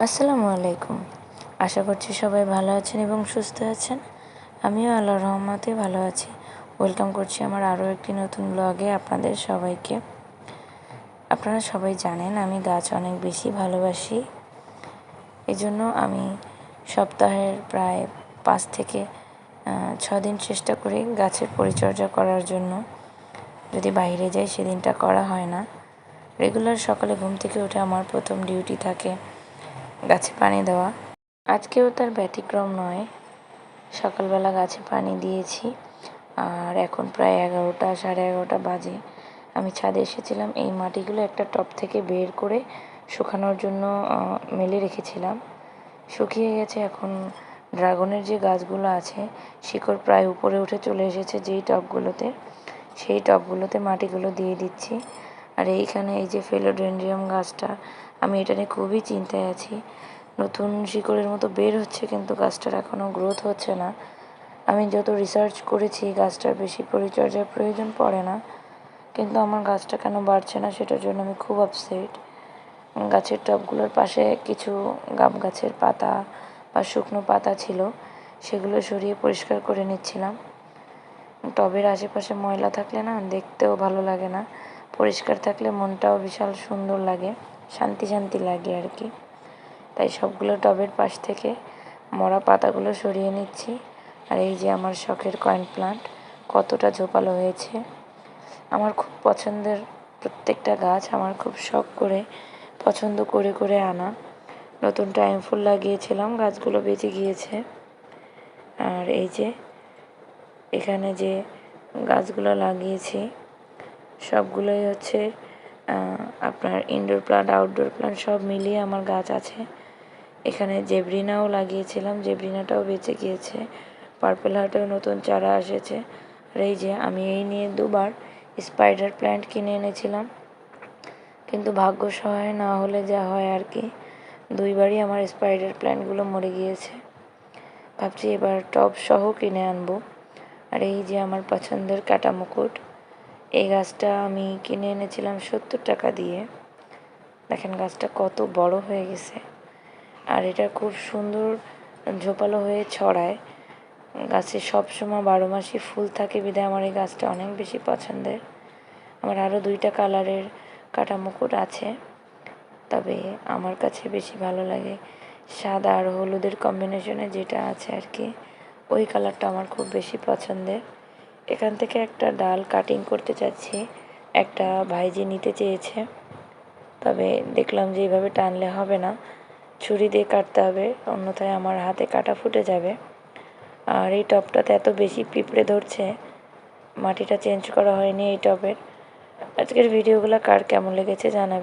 আসসালামু আলাইকুম। আশা করছি সবাই ভালো আছেন এবং সুস্থ আছেন। আমিও আল্লাহর রহমতে ভালো আছি। ওয়েলকাম করছি আমার আরও একটি নতুন ব্লগে আপনাদের সবাইকে। আপনারা সবাই জানেন আমি গাছ অনেক বেশি ভালোবাসি। এজন্য আমি সপ্তাহের প্রায় পাঁচ থেকে ছ দিন চেষ্টা করি গাছের পরিচর্যা করার জন্য। যদি বাইরে যাই সেদিনটা করা হয় না। রেগুলার সকালে ঘুম থেকে উঠে আমার প্রথম ডিউটি থাকে। গাছে পানি দেওয়া। আজকেও তার ব্যতিক্রম নয়। সকালবেলা গাছে পানি দিয়েছি। আর এখন প্রায় এগারোটা, সাড়ে এগারোটা বাজে। আমি ছাদে এসেছিলাম। এই মাটিগুলো একটা টপ থেকে বের করে শুকানোর জন্য মেলে রেখেছিলাম। শুকিয়ে গেছে এখন। ড্রাগনের যে গাছগুলো আছে, শিকড় প্রায় উপরে উঠে চলে এসেছে যেই টবগুলোতে সেই টবগুলোতে মাটিগুলো দিয়ে দিচ্ছি। আর এইখানে এই যে ফেলোডেন্ড্রিয়াম গাছটা, আমি এটা নিয়ে খুবই চিন্তায় আছি। নতুন শিকড়ের মতো বের হচ্ছে কিন্তু গাছটার এখনও গ্রোথ হচ্ছে না। আমি যত রিসার্চ করেছি গাছটার বেশি পরিচর্যার প্রয়োজন পড়ে না। কিন্তু আমার গাছটা কেন বাড়ছে না, সেটার জন্য আমি খুব আপসেট গাছের টবগুলোর পাশে কিছু গাব গাছের পাতা বা শুকনো পাতা ছিল, সেগুলো সরিয়ে পরিষ্কার করে নিচ্ছিলাম। টবের আশেপাশে ময়লা থাকলে না দেখতেও ভালো লাগে না। পরিষ্কার থাকলে মনটাও বিশাল সুন্দর লাগে, শান্তি শান্তি লাগে আর কি। তাই সবগুলো টবের পাশ থেকে মরা পাতাগুলো সরিয়ে নিচ্ছি। আর এই যে আমার শখের কয়েন প্লান্ট, কতটা ঝোপালো হয়েছে। আমার খুব পছন্দের প্রত্যেকটা গাছ আমার খুব শখ করে, পছন্দ করে করে আনা। নতুন টাইম ফুল লাগিয়েছিলাম, গাছগুলো বেঁচে গিয়েছে। আর এই যে এখানে যে গাছগুলো লাগিয়েছি সবগুলোই হচ্ছে আপনার ইনডোর প্লান্ট আউটডোর প্লান্ট সব মিলিয়ে আমার গাছ আছে। এখানে জেব্রিনাও লাগিয়েছিলাম, জেব্রিনাটাও বেঁচে গিয়েছে। পার্পেল হার্টেও নতুন চারা এসেছে। আর এই যে আমি এই নিয়ে দুবার স্পাইডার প্ল্যান্ট কিনে এনেছিলাম। কিন্তু ভাগ্য সহায় না হলে যা হয় আর কি, দুইবারই আমার স্পাইডার প্ল্যান্টগুলো মরে গিয়েছে। ভাবছি এবার টব সহ কিনে আনব। আর এই যে আমার পছন্দের কাটা মুকুট এই গাছটা আমি কিনে এনেছিলাম সত্তর টাকা দিয়ে। দেখেন গাছটা কত বড় হয়ে গেছে। আর এটা খুব সুন্দর ঝোপালো হয়ে ছড়ায়। গাছে সবসময় বারো মাসই ফুল থাকে বিধায় আমার এই গাছটা অনেক বেশি পছন্দের। আমার আরও দুইটা কালারের কাটা মুকুট আছে। তবে আমার কাছে বেশি ভালো লাগে সাদা আর হলুদের কম্বিনেশনে যেটা আছে আর কি, ওই কালারটা আমার খুব বেশি পছন্দের। এখান থেকে একটা ডাল কাটিং করতে চাচ্ছি। একটা ভাইজি নিতে চেয়েছে। তবে দেখলাম যে এইভাবে টানলে হবে না। ছুরি দিয়ে কাটতে হবে, অন্যথায় আমার হাতে কাটা ফুটে যাবে। আর এই টবটাতে এত বেশি পিঁপড়ে ধরছে, মাটিটা চেঞ্জ করা হয়নি এই টবের আজকের ভিডিওগুলো কার কেমন লেগেছে জানাবে।